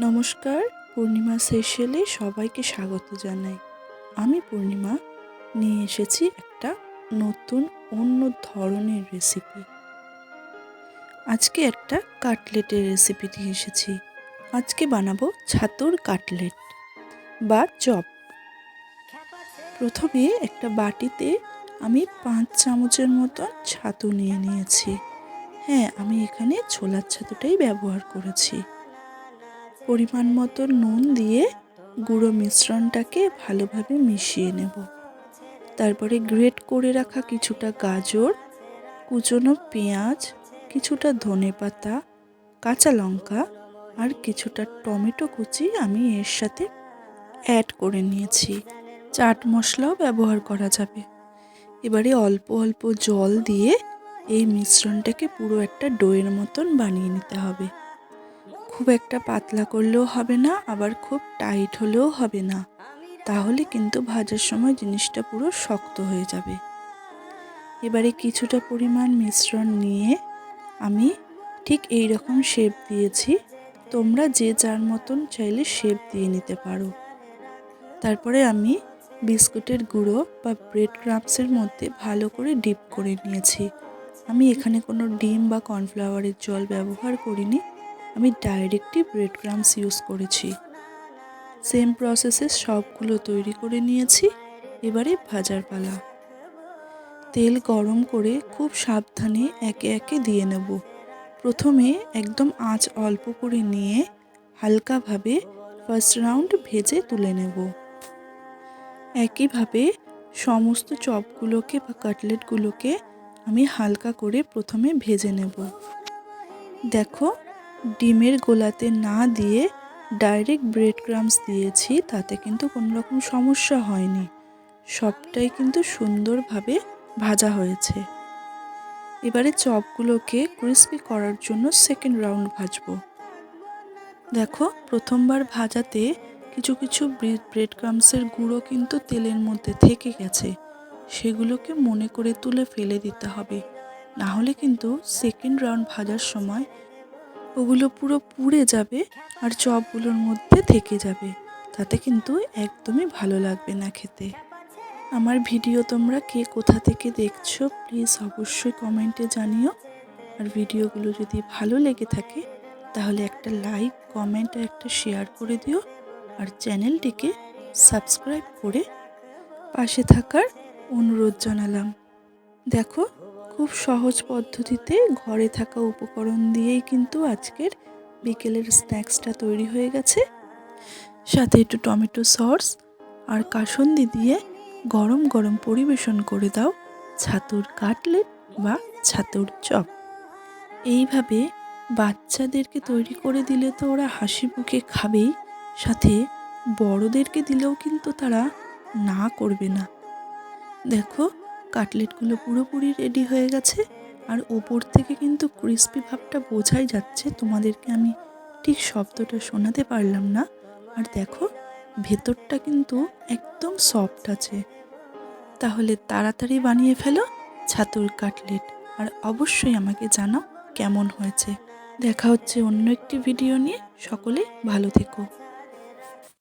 নমস্কার, পূর্ণিমা সেশিয়ালে সবাইকে স্বাগত জানাই। আমি পূর্ণিমা, নিয়ে এসেছি একটা নতুন, অন্য ধরনের রেসিপি আজকে একটা কাটলেটের রেসিপি নিয়ে এসেছি। আজকে বানাবো ছাতুর কাটলেট বা চপ। প্রথমে একটা বাটিতে আমি পাঁচ চামচের মতন ছাতু নিয়ে নিয়েছি। হ্যাঁ আমি এখানে ছোলার ছাতুটাই ব্যবহার করেছি। পরিমাণ মতো নুন দিয়ে গুঁড়ো মিশ্রণটাকে ভালোভাবে মিশিয়ে নেব। তারপরে গ্রেট করে রাখা কিছুটা গাজর, কুচনো পেঁয়াজ, কিছুটা ধনে পাতা, কাঁচা লঙ্কা আর কিছুটা টমেটো কুচি আমি এর সাথে অ্যাড করে নিয়েছি। চাট মশলাও ব্যবহার করা যাবে। এবারে অল্প অল্প জল দিয়ে এই মিশ্রণটাকে পুরো একটা ডোয়ের মতন বানিয়ে নিতে হবে। খুব একটা পাতলা করলেও হবে না, আবার খুব টাইট হলেও হবে না। তাহলে কিন্তু ভাজার সময় জিনিসটা পুরো শক্ত হয়ে যাবে। এবারে কিছুটা পরিমাণ মিশ্রণ নিয়ে আমি ঠিক এই রকম শেপ দিয়েছি। তোমরা যে যার মতন চাইলে শেপ দিয়ে নিতে পারো। তারপরে আমি বিস্কুটের গুঁড়ো বা ব্রেড ক্রামসের মধ্যে ভালো করে ডিপ করে নিয়েছি। আমি এখানে কোনো ডিম বা কর্নফ্লাওয়ারের জল ব্যবহার করিনি। আমি ডাইরেক্টই ব্রেড ক্রামস ইউজ করেছি। সেম প্রসেসে সবগুলো তৈরি করে নিয়েছি। এবারে ভাজার পালা। তেল গরম করে খুব সাবধানে একে একে দিয়ে নেব। প্রথমে একদম আঁচ অল্প করে নিয়ে হালকাভাবে ফার্স্ট রাউন্ড ভেজে তুলে নেব। একইভাবে সমস্ত চপগুলোকে বা কাটলেটগুলোকে আমি হালকা করে প্রথমে ভেজে নেব। দেখো ডিমের গোলাতে না দিয়ে ডাইরেক্ট ব্রেড ক্রামস দিয়েছি, তাতে কিন্তু কোনো রকম সমস্যা হয়নি। সবটাই কিন্তু সুন্দরভাবে ভাজা হয়েছে। এবারে চপগুলোকে ক্রিস্পি করার জন্য সেকেন্ড রাউন্ড ভাজবো। দেখো, প্রথমবার ভাজাতে কিছু কিছু ব্রেড ক্রামসের গুঁড়ো কিন্তু তেলের মধ্যে থেকে গেছে। সেগুলোকে মনে করে তুলে ফেলে দিতে হবে। না হলে কিন্তু সেকেন্ড রাউন্ড ভাজার সময় ওগুলো পুরো পুড়ে যাবে আর চপগুলোর মধ্যে থেকে যাবে। তাতে কিন্তু একদমই ভালো লাগবে না খেতে। আমার ভিডিও তোমরা কে কোথা থেকে দেখছ, প্লিজ অবশ্যই কমেন্টে জানিও। আর ভিডিওগুলো যদি ভালো লেগে থাকে, তাহলে একটা লাইক, কমেন্ট আর একটা শেয়ার করে দিও। আর চ্যানেলটিকে সাবস্ক্রাইব করে পাশে থাকার অনুরোধ জানালাম। দেখো খুব সহজ পদ্ধতিতে ঘরে থাকা উপকরণ দিয়েই কিন্তু আজকের বিকেলের স্ন্যাক্সটা তৈরি হয়ে গেছে। সাথে একটু টমেটো সস আর কাসন্দি দিয়ে গরম গরম পরিবেশন করে দাও ছাতুর কাটলেট বা ছাতুর চপ। এইভাবে বাচ্চাদেরকে তৈরি করে দিলে তো ওরা হাসি মুখে খাবেই, সাথে বড়দেরকে দিলেও কিন্তু তারা না করবে না। দেখো কাটলেটগুলো পুরোপুরি রেডি হয়ে গেছে। আর ওপর থেকে কিন্তু ক্রিস্পি ভাবটা বোঝাই যাচ্ছে। তোমাদেরকে আমি ঠিক শব্দটা শোনাতে পারলাম না। আর দেখো, ভেতরটা কিন্তু একদম সফট আছে। তাহলে তাড়াতাড়ি বানিয়ে ফেলো ছাতুর কাটলেট। আর অবশ্যই আমাকে জানাও কেমন হয়েছে। দেখা হচ্ছে অন্য একটি ভিডিও নিয়ে। সকলে ভালো থেকো।